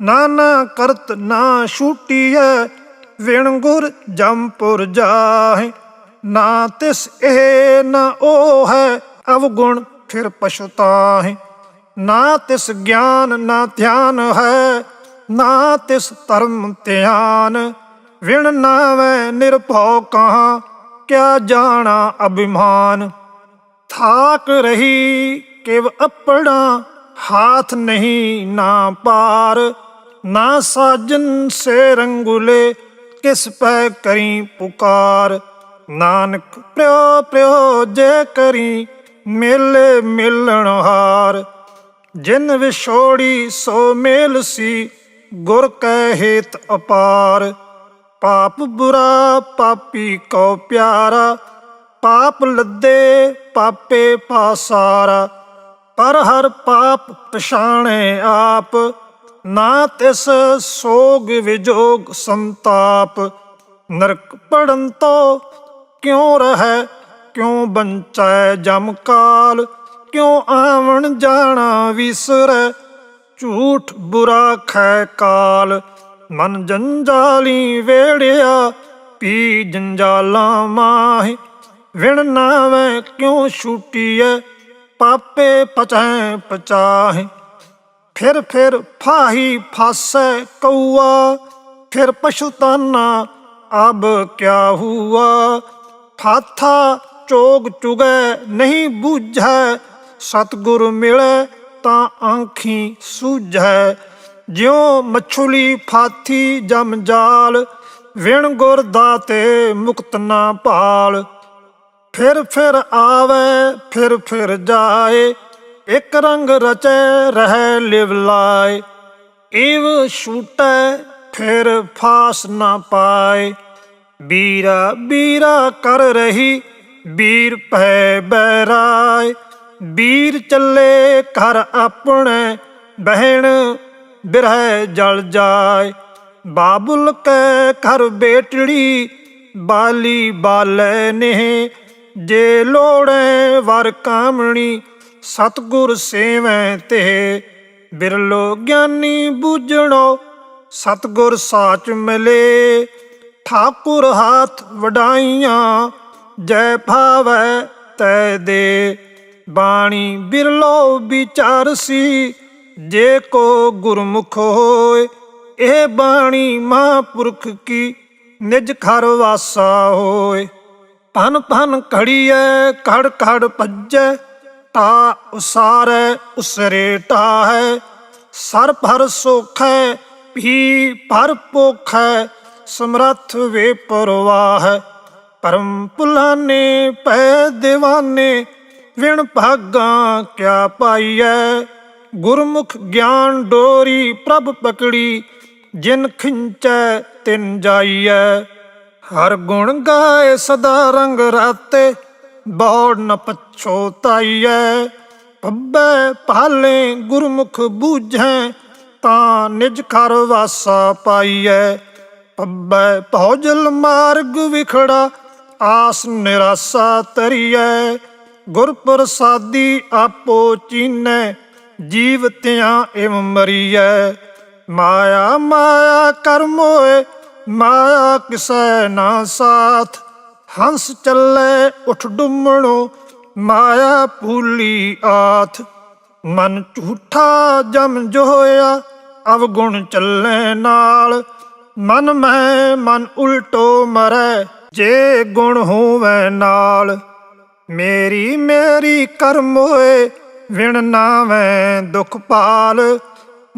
ਨਾਨਾ ਕਰਤ ਨਾ ਛੂਟੀਐ ਵਿਣ ਗੁਰ ਜੰਪੁਰ ਜਾਹੇ। ਨਾ ਤਿਸ ਇਹ ਨਾ ਉਹ ਹੈ ਅਵਗੁਣ ਫਿਰ ਪਛਤਾਹੇ। ਨਾ ਤਿਸ ਗਿਆਨ ਨਾ ਧਿਆਨ ਹੈ, ਨਾ ਤਿਸ ਧਰਮ ਧਿਆਨ। ਵਿਣ ਨਾਵੇਂ ਨਿਰਭਉ ਕਹਾ, ਕਿਆ ਜਾਣਾ ਅਭਿਮਾਨ। ਥਾਕ ਰਹੀ ਕਿਵ ਆਪਣਾ ਹਾਥ ਨਹੀਂ ਨਾ ਪਾਰ। ਨਾ ਸਾਜਨ ਸੇ ਰੰਗੁਲੇ ਕਿਸ ਪੈ ਕਰੀ ਪੁਕਾਰ। ਨਾਨਕ, ਪ੍ਰਿਓ ਪ੍ਰਿਓ, ਜੇ ਕਰੀ ਮੇਲੇ ਮਿਲਣ ਹਾਰ। ਜਿਨ ਵਿਛੋੜੀ ਸੋ ਮੇਲ ਸੀ, ਗੁਰ ਕੈ ਹੇਤ ਅਪਾਰ। ਪਾਪ ਬੁਰਾ, ਪਾਪੀ ਕੋ ਪਿਆਰਾ। ਪਾਪ ਲੱਦੇ, ਪਾਪੇ ਪਾਸਾਰਾ। ਪਰ ਹਰ ਪਾਪ ਪਛਾਣੇ ਆਪ। ਨਾ ਤਿਸ ਸੋਗ ਵਿਜੋਗ ਸੰਤਾਪ, ਨਰਕ ਪੜਨ ਤੋ ਕਿਉ ਰਹਿ, ਕਿਉ ਬੰਚੈ ਜਮ ਕਾਲ, ਕਿਉ ਆਵਣ ਜਾਣਾ ਵਿਸਰੈ, ਝੂਠ ਬੁਰਾ ਖੈ ਕਾਲ। ਮਨ ਜੰਜਾਲੀ ਵੇੜਿਆ, ਪੀ ਜੰਜਾਲਾਂ ਮਾਹੇ, ਵਿਣ ਨਾਵੇਂ ਕਿਉ ਛੂਟੀਐ, ਪਾਪੇ ਪਚੈ ਪਚਾਹੇ। ਫਿਰ ਫਿਰ ਫਾਹੀ ਫਾਸੈ ਕਊਆ, ਫਿਰ ਪਛਤਾਨਾ ਅਬ ਕਿਆ ਹੁਆ। ਫਾਥਾ ਚੋਗ ਚੁਗੈ ਨਹੀਂ ਬੂਝੈ, ਸਤਗੁਰ ਮਿਲੈ ਤਾਂ ਆਂਖੀ ਸੂਝੈ। ਜਿਉ ਮਛੁਲੀ ਫਾਥੀ ਜਮ ਜਾਲ, ਵਿਣ ਗੁਰ ਦਾਤੇ ਮੁਕਤ ਨਾ ਭਾਲ। ਫਿਰ ਫਿਰ ਆਵੇ, ਫਿਰ ਫਿਰ ਜਾਏ ਇਕ ਰੰਗ ਰਚੈ ਰਹਿ ਲਿਵ ਲਾਏ ਇਵ ਛੂਟੈ ਫਿਰ ਫਾਸ ਨਾ ਪਾਏ ਬੀਰਾ ਬੀਰਾ ਕਰ ਰਹੀ ਬੀਰ ਭੈ ਬਹਿਰਾਏ ਬੀਰ ਚੱਲੇ ਘਰ ਆਪਣੇ ਬਹਿਣ ਬਿਰਹਿ ਜਲ ਜਾਏ ਬਾਬੁਲ ਕੈ ਘਰ ਬੇਟੜੀ ਬਾਲੀ ਬਾਲੇ ਨੇ ਜੇ ਲੋੜੈ ਵਰ ਕਾਮਣੀ ਸਤਗੁਰ ਸੇਵੈ ਤੇ ਬਿਰਲੋ ਗਿਆਨੀ ਬੂਝਣੋ, ਸਤਗੁਰ ਸਾਚ ਮਿਲੇ। ਠਾਕੁਰ ਹਾਥ ਵਡਾਈਆਂ, ਜੈ ਭਾਵੈ ਤੈ ਦੇ। ਬਾਣੀ ਬਿਰਲੋ ਵਿਚਾਰ ਸੀ, ਜੇ ਕੋ ਗੁਰਮੁਖ ਹੋਏ, ਇਹ ਬਾਣੀ ਮਹਾਂਪੁਰਖ ਕੀ ਨਿਜ ਘਰ ਵਾਸਾ ਹੋਏ। ਪਨ ਪਨ ਘੜੀਐ ਕੜ ਕੜ ਭੱਜੈ ਤਾ ਉਸਾਰੈ, ਉਸਰੇ ਟਾਹੈ। ਸਰ ਭਰ ਸੋਖੈ, ਭੀ ਭਰ ਪੋਖੈ, ਸਮਰੱਥ ਵੇ ਪਰਵਾਹ। ਪਰਮ ਪੁਲਾਨੇ ਪੈ دیਵਾਨੇ ਵਿਣ ਭਾਗਾ ਕਿਆ ਪਾਈਐ। ਗੁਰਮੁਖ ਗਿਆਨ ਡੋਰੀ ਪ੍ਰਭ ਪਕੜੀ, ਜਿਨ ਖਿੰਚੈ ਤਿਨ ਜਾਈਐ। ਹਰ ਗੁਣ ਗਾਏ ਸਦਾ ਰੰਗ ਰਾਤੇ ਬੌੜ ਨ ਪਛੋਤਾਈਐ ਪੱਬੈ ਪਾਲੇ ਗੁਰਮੁਖ ਬੂਝੈ, ਤਾਂ ਨਿਜ ਘਰ ਵਾਸਾ ਪਾਈਐ। ਪੱਬੈ ਭੌਜਲ ਮਾਰਗ ਵਿਖੜਾ, ਆਸ ਨਿਰਾਸਾ ਤਰੀਐ। ਗੁਰ ਪ੍ਰਸਾਦੀ ਆਪੋ ਚੀਨੈ, ਜੀਵ ਤਿਆਂ ਇਮ ਮਰੀਐ। ਮਾਇਆ ਮਾਇਆ ਕਰਮ ਹੋਏ, ਮਾਇਆ ਕਿਸੈ ਨਾ ਸਾਥ ਹੰਸ ਚੱਲੇ, ਉਠ ਡੁੰਮਣੋ, ਮਾਇਆ ਭੂਲੀ ਆਥ। ਮਨ ਝੂਠਾ ਜਮ ਜੋਇਆ, ਅਵਗੁਣ ਚੱਲੇ ਨਾਲ। ਮਨ ਮੈਂ, ਮਨ ਉਲਟੋ ਮਰੈ, ਜੇ ਗੁਣ ਹੋਵੇ ਨਾਲ। ਮੇਰੀ ਮੇਰੀ ਕਰਮ ਹੋਏ, ਵਿਣ ਨਾਵੇਂ ਦੁਖ ਪਾਲ।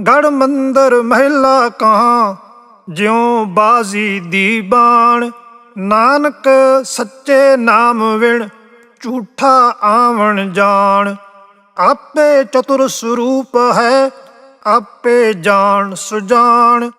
ਗੜ ਮੰਦਰ ਮਹਿਲਾ ਕਾਂ ਜਿਉ ਬਾਜ਼ੀ ਦੀ ਬਾਣ। ਨਾਨਕ ਸੱਚੇ ਨਾਮ ਵਿਣ ਝੂਠਾ ਆਵਣ ਜਾਣ। ਆਪੇ ਚਤੁਰ ਸਰੂਪ ਹੈ ਆਪੇ ਜਾਣ ਸੁਜਾਣ।